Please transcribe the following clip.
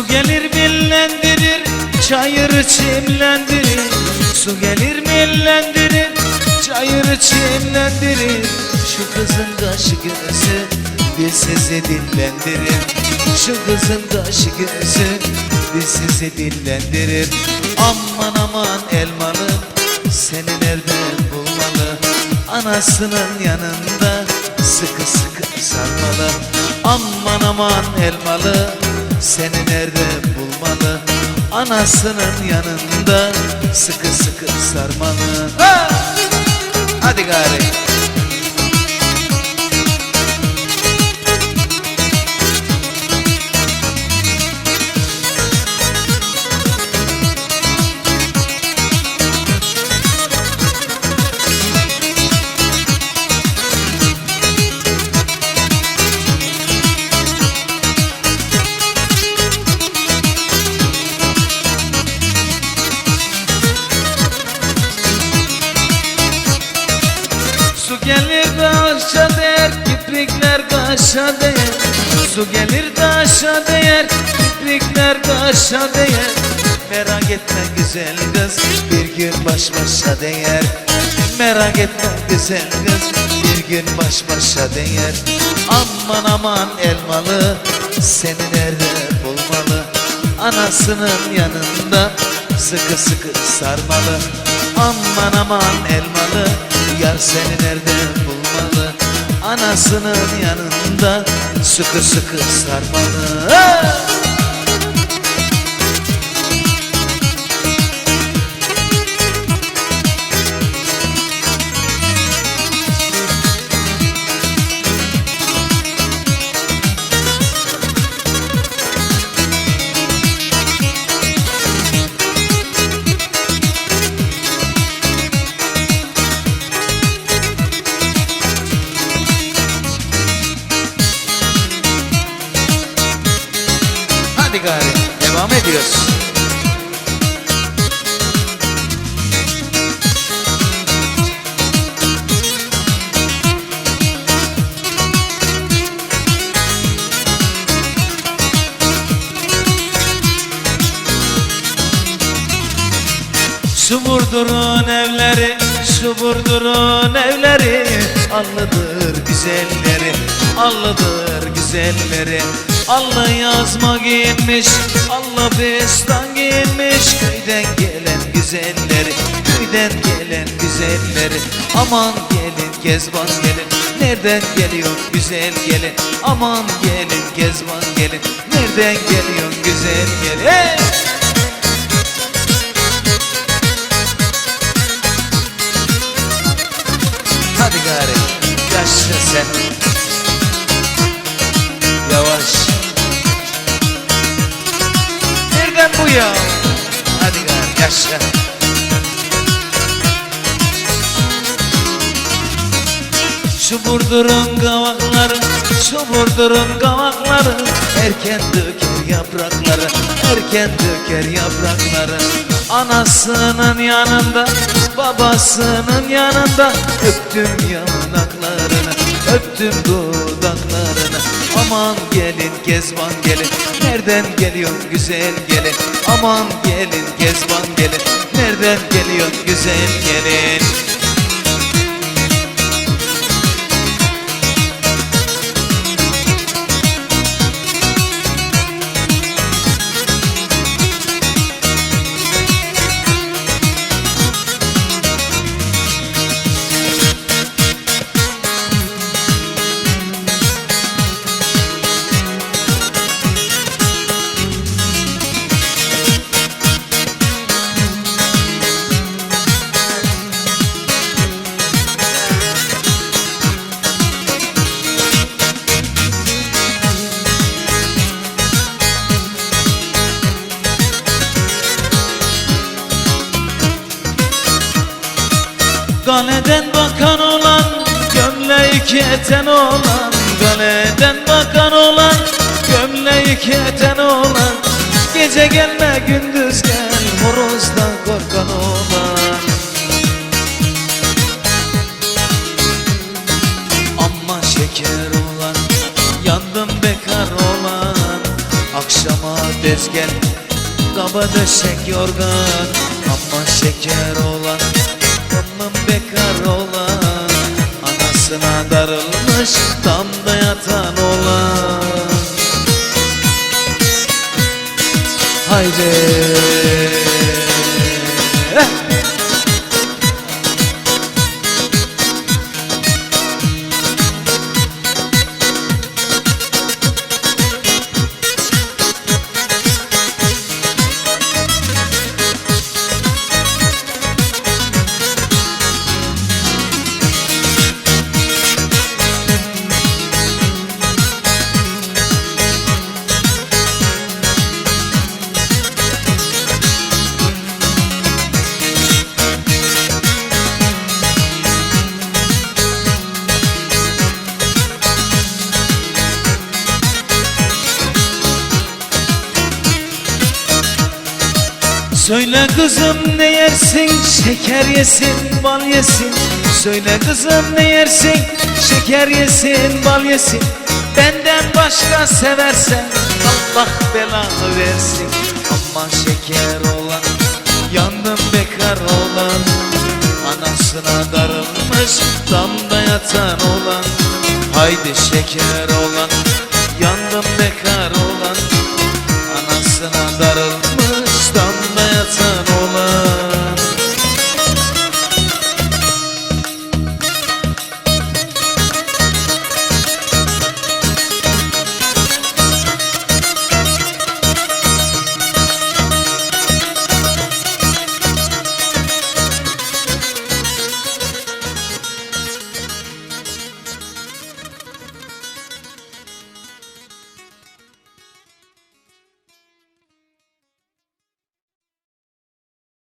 Su gelir millendirir, çayırı çimlendirir. Su gelir millendirir, çayırı çimlendirir. Şu kızın kaşı gözü bir sizi dillendirir. Şu kızın kaşı gözü bir sizi dillendirir. Aman aman elmalı, seni nereden bulmalı? Anasının yanında sıkı sıkı sarmalı. Aman aman elmalı seni nerede bulmalı Anasının yanında sıkı sıkı sarmalı Ha! Su gelir de aşağı değer Kiprikler kaşa değer. Su gelir de aşağı değer Kiprikler kaşa değer. Merak etme güzel kız Bir gün baş başa değer. Merak etme güzel kız Bir gün baş başa değer. Aman aman elmalı Seni nerede bulmalı? Anasının yanında Sıkı sıkı sarmalı Aman aman elmalı Yar seni nerede bulmalı Anasının yanında Sıkı sıkı sarmalı Ha! Şu vurdurun evleri, şu vurdurun evleri. Allıdır güzelleri, allıdır güzelleri. Allah yazma giyinmiş, Allah bestan giyinmiş. Köyden gelen güzelleri, köyden gelen güzelleri. Aman gelin Kezban gelin, nereden geliyor güzel gelin? Aman gelin Kezban gelin, nereden geliyor güzel gelin? Hey! Bu ya. Hadi gari yaşa. Şu burdurun kavakları Şu burdurun kavakları. Erken döker yaprakları Erken döker yaprakları. Anasının yanında Babasının yanında Öptüm yanaklarını Öptüm dudaklarını Aman gelin Kezban gelin. Nereden geliyor güzel gelin? Aman gelin Kezban gelin. Nereden geliyor güzel gelin Galeden bakan olan Gömleği keten olan Galeden bakan olan Gömleği keten olan. Gece gelme gündüz gel Horozdan korkan olan. Amma şeker olan Yandım bekar olan. Akşama tez gel Kaba döşek yorgan. Amma şeker olan Anasına darılmış Damda yatan olan. Haydi Söyle kızım ne yersin şeker yesin bal yesin. Söyle kızım ne yersin şeker yesin bal yesin. Benden başka seversen Allah belanı versin. Ama şeker olan yandım bekar olan. Anasına darılmış damda yatan olan. Haydi şeker olan